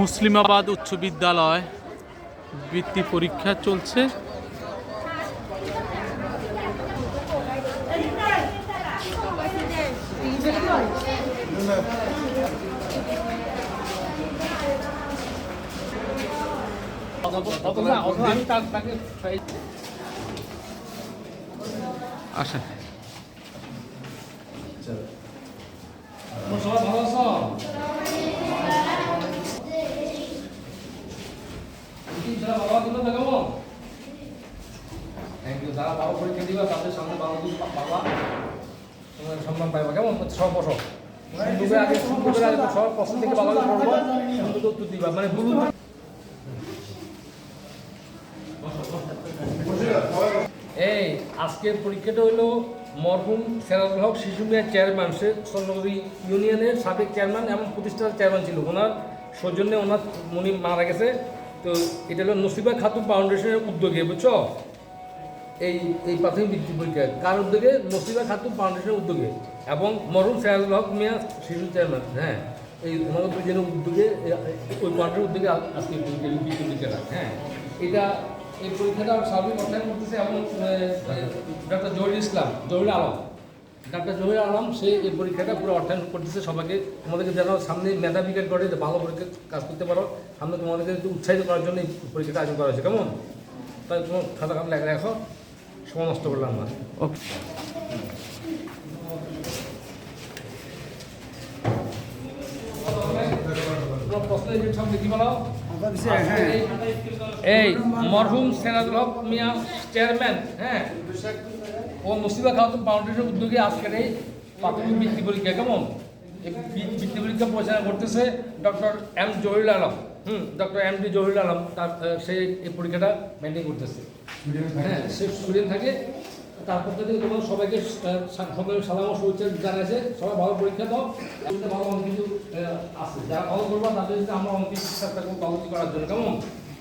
মুসলিমাবাদ উচ্চ বিদ্যালয় বৃত্তি পরীক্ষা চলছে। আসেন বাবা কেমন থ্যাংক ইউ যারা বাবা পরীক্ষা দিবা, তাদের সামনে বাবা বাবা। তোমার সম্মান পাইবা, কেমন? সব বসো। সুন্দর আগে সুন্দর আগে সব পছন্দ থেকে পড়ব। উত্তর দিবা মানে এই, আজকের পরীক্ষাটা হলো মরহুম সেরাজুল হক শিশু মেয়ের চেয়ারম্যান সে চন্দ্রগড়ি ইউনিয়নের সাবেক চেয়ারম্যান এবং প্রতিষ্ঠাতার চেয়ারম্যান ছিল। ওনার সৌজন্যে ওনার উনি মারা গেছে। তো এটা হলো নসিবা খাতুন ফাউন্ডেশনের উদ্যোগে, বুঝছ? এই এই প্রাথমিক বৃত্তি পরীক্ষা কার উদ্যোগে? নসিবা খাতুন ফাউন্ডেশনের উদ্যোগে। এবং মরহুম সেরাজুল হক মিয়া, শিশু চেয়ারম্যান হ্যাঁ? এই ওনার দুজনের উদ্যোগে ওই ফাউন্ডেশনের উদ্যোগে আজকে পরীক্ষা- বৃত্তি পরীক্ষাটা হ্যাঁ এটা, এই পরীক্ষাটা সার্বিক অর্থায়ন করতেছে এবং ডক্টর জহির ইসলাম জহির আলম। ডাক্তার জহির আলম সে এই পরীক্ষাটা পুরো অর্থায়ন করতেছে সবাইকে। তোমাদেরকে যেন সামনে মেধা বিকাশ করে যে ভালো পরীক্ষা কাজ করতে পারো। সামনে তোমাদেরকে একটু উৎসাহিত করার জন্য এই পরীক্ষাটা আয়োজন করা হয়েছে কেমন? তাই তোমার খাতা খাতা লেখা রাখো সময় নষ্ট করলাম না ওকে। যে সব লিখি বলো এই মরহুম সেনাদুল হক মিয়া চেয়ারম্যান হ্যাঁ? ও মুসিবা খাতুন ফাউন্ডেশন উদ্যোগে আজকের এই প্রাথমিক বৃত্তি পরীক্ষা, কেমন? বৃত্তি পরীক্ষা পরিচালনা করতেছে ডক্টর এম জহিরুল আলম। হুম, doctor M D Zahirul Alam, তার সেই এই পরীক্ষাটা মেনটেন করতেছে। হ্যাঁ সে স্টুডেন্ট থাকে। তারপর থেকে তোমার সবাইকে আহ, সা- সবাই সালাম ও শুভেচ্ছা জানাইছে সবাই ভালো পরীক্ষা দাও এমনিতে ভালো অনেক কিছু আছে যারা ভালো করবা তাদের যদি আমরা অনেক কিছু চেষ্টা করব ভালো করার জন্য কেমন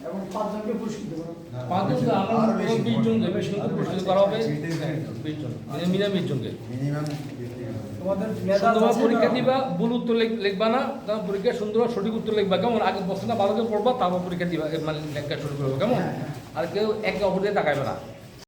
এবং পাঁচজনকে পুরস্কৃত করো পাঁচজন আমরা বিশ জনকে বেশি করে পুরস্কৃত করা হবে বিশ জন মিনিমাম বিশ জনকে মিনিমাম তোমাদের মেধা সুন্দরভাবে যাচাই পরীক্ষা দিবা ভুল উত্তর লিখ- লিখবা না তখন পরীক্ষা সুন্দর সঠিক উত্তর লিখবা কেমন আগে প্রশ্নটা ভালো করে পড়বা তারপর পরীক্ষা দিবা মানে লেখা শুরু করব কেমন আর কেউ একে অপরকে তাকাইবে না